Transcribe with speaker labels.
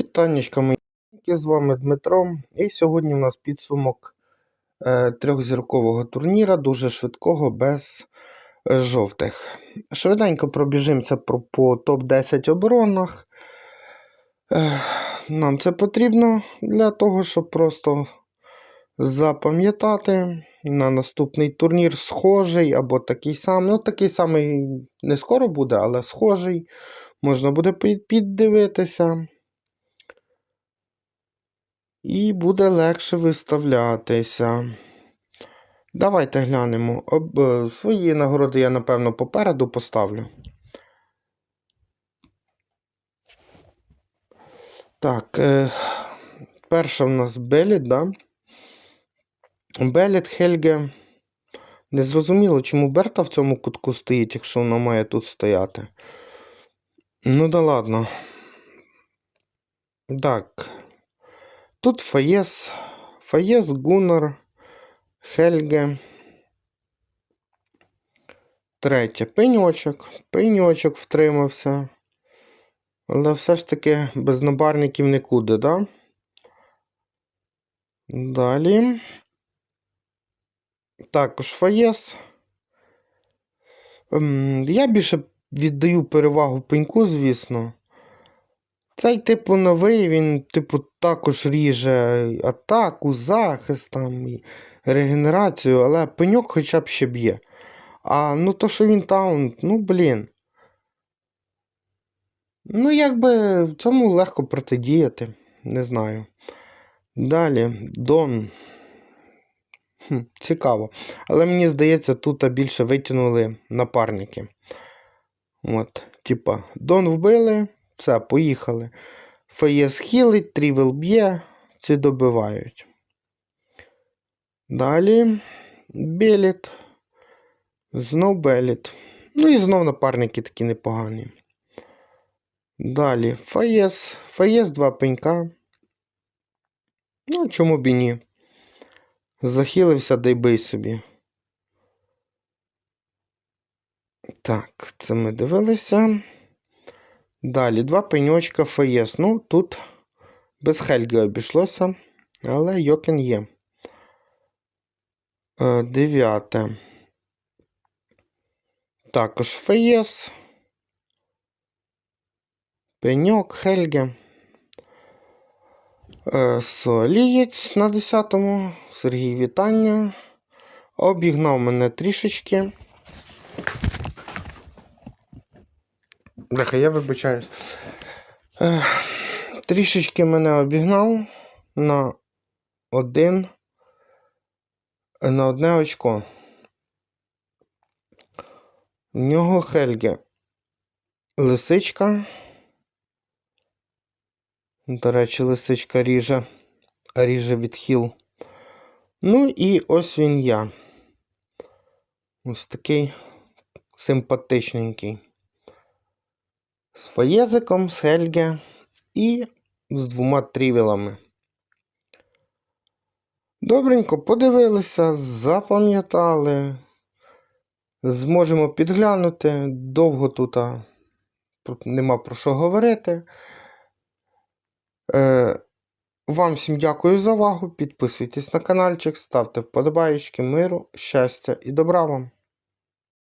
Speaker 1: Вітанечка мої, з вами Дмитро. І сьогодні у нас підсумок е, трьохзіркового турніра, дуже швидкого, без жовтих. Швиденько пробіжимося про, по топ-10 оборонах. Е, нам це потрібно для того, щоб просто запам'ятати на наступний турнір схожий або такий самий. Ну, такий самий не скоро буде, але схожий. Можна буде під- піддивитися. І буде легше виставлятися. Давайте глянемо. Об, е, свої нагороди я, напевно, попереду поставлю. Так, е, перша в нас Беліт, да? Беліт, Хельге. Незрозуміло, чому Берта в цьому кутку стоїть, якщо вона має тут стояти. Ну да ладно. Так. Тут Фаєс, Фаєс, Гуннар, Хельге. Третє. Пеньочок. Пеньочок втримався. Але все ж таки без набарників нікуди, да? Далі. Також Фаєс. Ем, Я більше віддаю перевагу пеньку, звісно. Цей, типу, новий, він, типу, також ріже атаку, захист там, і регенерацію, але пеньок хоча б ще б'є. А ну то, що він таунт, ну блін. Ну, якби в цьому легко протидіяти, не знаю. Далі, Дон. Хм, цікаво. Але мені здається, тут більше витягнули напарники. От, типа, Дон вбили, все, поїхали. Феєс хілить, трівел б'є, ці добивають. Далі Беліт. Знов Беліт. Ну і знов напарники такі непогані. Далі Фаєс. Фаєс два пенька. Ну, чому б і ні? Захилився, дай бий собі. Так, це ми дивилися. Далі два пеньочка Фаєс. Ну, тут без Хельги обійшлося, але Йокен є. Е, Дев'яте. Також Фаєс. Пеньок, Хельге. Е, Солієць на 10-му. Сергій вітання. Обігнав мене трішечки. Бляха, я вибачаюсь. Трішечки мене обігнав на один. На одне очко. В нього Хельге. Лисичка. До речі, лисичка ріже. Ріже відхил. Ну і ось він я. Ось такий симпатичненький. З фаєзиком, з Хельге і з двома трівелами. Добренько подивилися, запам'ятали. Зможемо підглянути. Довго тут нема про що говорити. Е, вам всім дякую за увагу. Підписуйтесь на каналчик, ставте вподобаєчки, миру, щастя і добра вам.